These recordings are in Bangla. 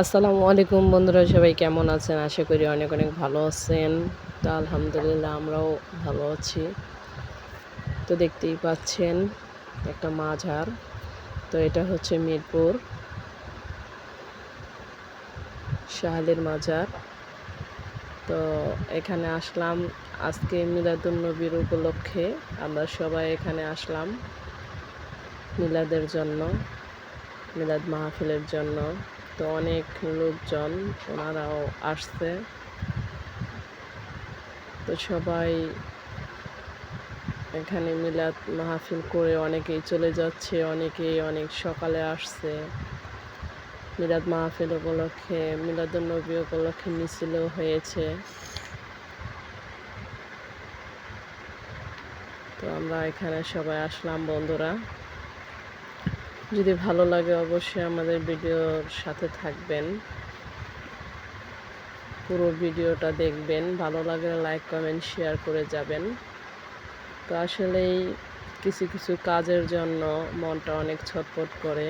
আসসালামু আলাইকুম বন্ধুরা, সবাই কেমন আছেন? আশা করি অনেক অনেক ভালো আছেন। তো আলহামদুলিল্লাহ আমরাও ভালো আছি। তো দেখতেই পাচ্ছেন একটা মাঝার। তো এটা হচ্ছে মিরপুর শাহালির মাজার। তো এখানে আসলাম আজকে মিলাদুন নবীর উপলক্ষে। আমরা সবাই এখানে আসলাম মিলাদের জন্য, মিলাদ মাহফিলের জন্য। তো অনেক লোকজন ওনারাও আসছে। তো সবাই এখানে মিলাদ মাহফিল করে অনেকেই চলে যাচ্ছে, অনেকেই অনেক সকালে আসছে। মিলাদ মাহফিল উপলক্ষে মিলাদুন্নবী উপলক্ষে মিছিলও হয়েছে। তো আমরা এখানে সবাই আসলাম, বন্ধুরা। যদি ভালো লাগে অবশ্যই আমাদের ভিডিওর সাথে থাকবেন। পুরো ভিডিওটা দেখবেন। ভালো লাগলে লাইক, কমেন্ট, শেয়ার করে যাবেন। তো আসলেই কিছু কিছু কাজের জন্য মনটা অনেক ছটফট করে।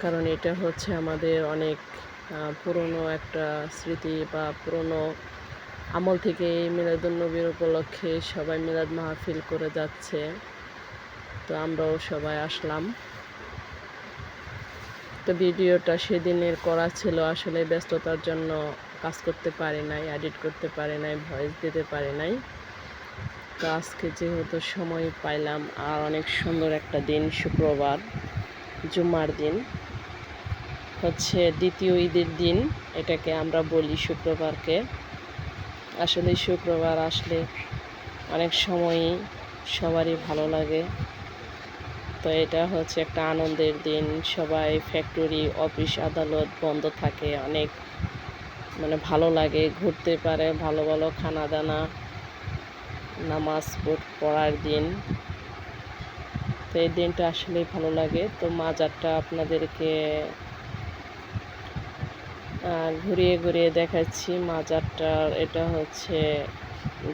কারণ এটা হচ্ছে আমাদের অনেক পুরনো একটা স্মৃতি বা পুরনো আমল থেকে এই মিলাদুন্নবীর উপলক্ষে সবাই মিলাদ মাহফিল করে যাচ্ছে। তো আমরাও সবাই আসলাম। তো ভিডিওটা সেদিনের করা ছিল, আসলে ব্যস্ততার জন্য কাজ করতে পারি নাই এডিট করতে পারি নাই ভয়েস দিতে পারি নাই। তো আজকে যেহেতু সময় পাইলাম, আর অনেক সুন্দর একটা দিন, শুক্রবার জুমার দিন। হচ্ছে দ্বিতীয় ঈদের দিন, এটাকে আমরা বলি শুক্রবারকে। আসলে শুক্রবার আসলে অনেক সময়ই সবারই ভালো লাগে। তো এটা হচ্ছে একটা আনন্দের দিন। সবাই ফ্যাক্টরি অফিস আদালত বন্ধ থাকে, অনেক মানে ভালো লাগে, ঘুরতে পারে, ভালো ভালো খানা দানা নামাজ পড়ার দিন। তো এই দিনটা আসলেই ভালো লাগে। তো মাজারটা আপনাদেরকে ঘুরিয়ে ঘুরিয়ে দেখাচ্ছি। মাজারটার এটা হচ্ছে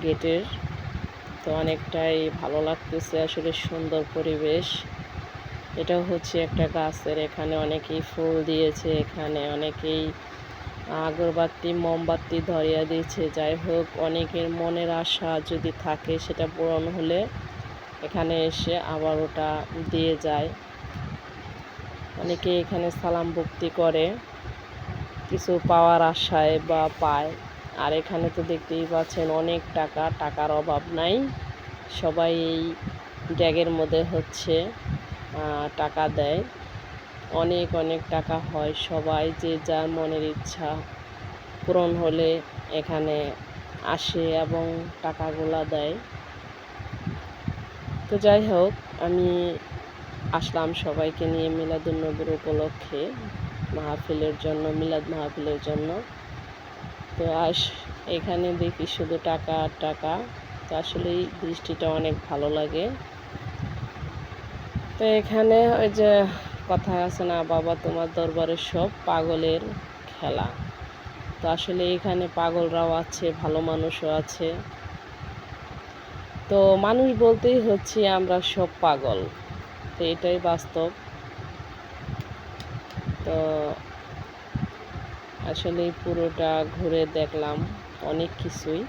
গেটের। তো অনেকটাই ভালো লাগতেছে, আসলে সুন্দর পরিবেশ। এটাও হচ্ছে একটা গাছের, এখানে অনেকেই ফুল দিয়েছে, এখানে অনেকেই আগরবাতি, মোমবাতি ধরিয়া দিয়েছে। যাই হোক, অনেকের মনের আশা যদি থাকে সেটা পূরণ হলে এখানে এসে আবার ওটা দিয়ে যায়। অনেকে এখানে সালাম ভক্তি করে, কিছু পাওয়ার আশায় বা পায়। আর এখানে তো দেখতেই পাচ্ছেন অনেক টাকা, টাকার অভাব নাই। সবাই এই ড্যাগের মধ্যে হচ্ছে। টাকা দেয়। অনেক অনেক টাকা হয়। সবাই যে যার মনের ইচ্ছা পূরণ হলে এখানে আসে এবং টাকাগুলা দেয়। তো যাই হোক, আমি আসলাম সবাইকে নিয়ে মিলাদুন্নবীর উপলক্ষে মাহফিলের জন্য, মিলাদ মাহফিলের জন্য। তো আস এখানে দেখি শুধু টাকা টাকা। তো আসলেই দৃষ্টিটা অনেক ভালো লাগে। তো এখানে ওই যে কথা আছে না, বাবা তোমার দরবারে সব পাগলের খেলা। তো আসলে এখানে পাগলরাও আছে, ভালো মানুষও আছে। তো মানুষ বলতেই হচ্ছে আমরা সব পাগল। তো এটাই বাস্তব। তো আসলে পুরোটা ঘুরে দেখলাম, অনেক কিছুই।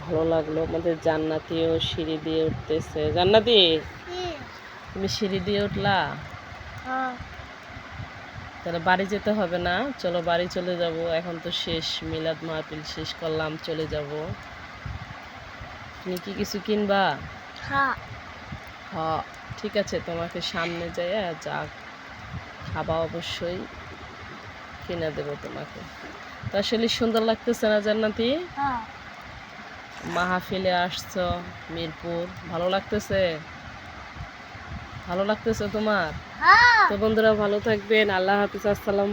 ভালো লাগল। আমাদের জান্নাতিও সিঁড়ি দিয়ে উঠতেছে। জান্নাতি! তুমি সিঁড়ি দিয়ে উঠলা? হ্যাঁ। তাহলে বাড়ি যেতে হবে না? চলো বাড়ি চলে যাব। এখন তো শেষ মিলাদ মাহফিল শেষ করলাম চলে যাব। তুমি কি কিছু কিনবা? হ্যাঁ। হ্যাঁ ঠিক আছে তোমাকে সামনে যাই যা খাবা অবশ্যই কিনে দেবো তোমাকে। তো আসলে সুন্দর লাগতেছে না জান্নাতি? হ্যাঁ। মাহফিলে আসছো মিরপুর ভালো লাগতেছে? ভালো লাগতেছে তোমার? হ্যাঁ। তো বন্ধুরা ভালো থাকবেন আল্লাহ হাফিজ আসসালাম